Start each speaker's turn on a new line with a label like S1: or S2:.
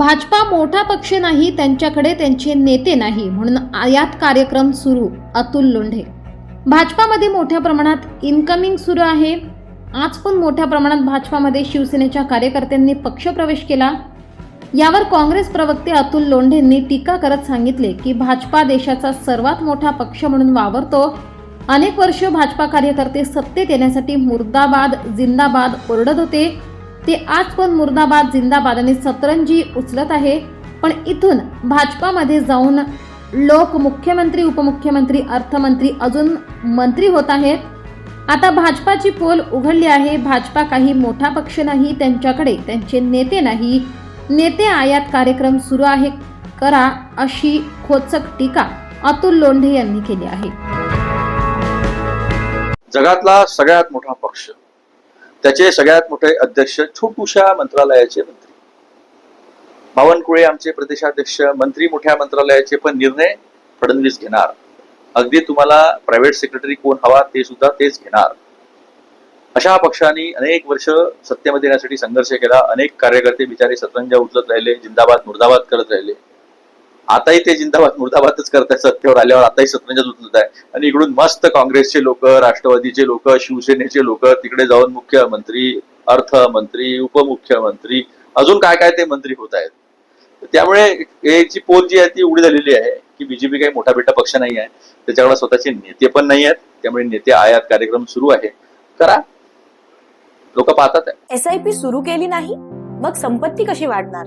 S1: भाजपा मोठा पक्ष नाही त्यांच्याकडे त्यांचे नेते नाही म्हणून आयात कार्यक्रम सुरू. अतुल लोंढे. भाजपामध्ये मोठ्या प्रमाणात इन्कमिंग सुरू आहे. आज पण मोठ्या प्रमाणात भाजपामध्ये शिवसेनेच्या कार्यकर्त्यांनी पक्षप्रवेश केला. यावर काँग्रेस प्रवक्ते अतुल लोंढेंनी टीका करत सांगितले की भाजपा देशाचा सर्वात मोठा पक्ष म्हणून वावरतो. अनेक वर्ष भाजपा कार्यकर्ते सत्तेत येण्यासाठी मुर्दाबाद जिंदाबाद ओरडत होते. ते आज पण मुर्दाबाद जिंदाबाद आणि सतरंजी उचलत आहे. पण इथून भाजपामध्ये जाऊन लोक मुख्यमंत्री उपमुख्यमंत्री अर्थमंत्री अजून मंत्री होत आहेत. आता भाजपाची पोल उघडली आहे. भाजपा काही मोठा पक्ष नाही त्यांच्याकडे त्यांचे नेते नाही. नेते आयात कार्यक्रम सुरू आहे. करा अशी खोचक टीका अतुल लोंढे यांनी केली आहे.
S2: जगातला सगळ्यात मोठा पक्ष. त्याचे सगळ्यात मोठे अध्यक्ष छोटूशा मंत्रालयाचे मंत्री. बावनकुळे आमचे प्रदेशाध्यक्ष मंत्री मोठ्या मंत्रालयाचे पण निर्णय फडणवीस घेणार. अगदी तुम्हाला प्रायव्हेट सेक्रेटरी कोण हवा ते सुद्धा तेच घेणार. अशा पक्षांनी अनेक वर्ष सत्तेमध्ये येण्यासाठी संघर्ष केला अनेक कार्यकर्ते बिचारे सतरंजा उचलत राहिले जिंदाबाद मुर्दाबाद करत राहिले. आताही ते जिंदाबाद मुर्दाबादच करतात सत्तेवर आल्यावर आताही सतरंजा उचलत आहे आणि इकडून मस्त काँग्रेसचे लोक राष्ट्रवादीचे लोक शिवसेनेचे लोक तिकडे जाऊन मुख्यमंत्री अर्थमंत्री उपमुख्यमंत्री अजून काय काय ते मंत्री होत आहेत. त्यामुळे याची जी पोल जी आहे ती उघडी झालेली आहे की बीजेपी काही मोठा बेटा पक्ष नाही आहे. त्याच्याकडे स्वतःचे नेते पण नाही आहेत. त्यामुळे नेते आयात कार्यक्रम सुरू आहे. करा. लोक पाहतात
S3: एस आय पी सुरू केली नाही मग संपत्ती कशी वाढणार?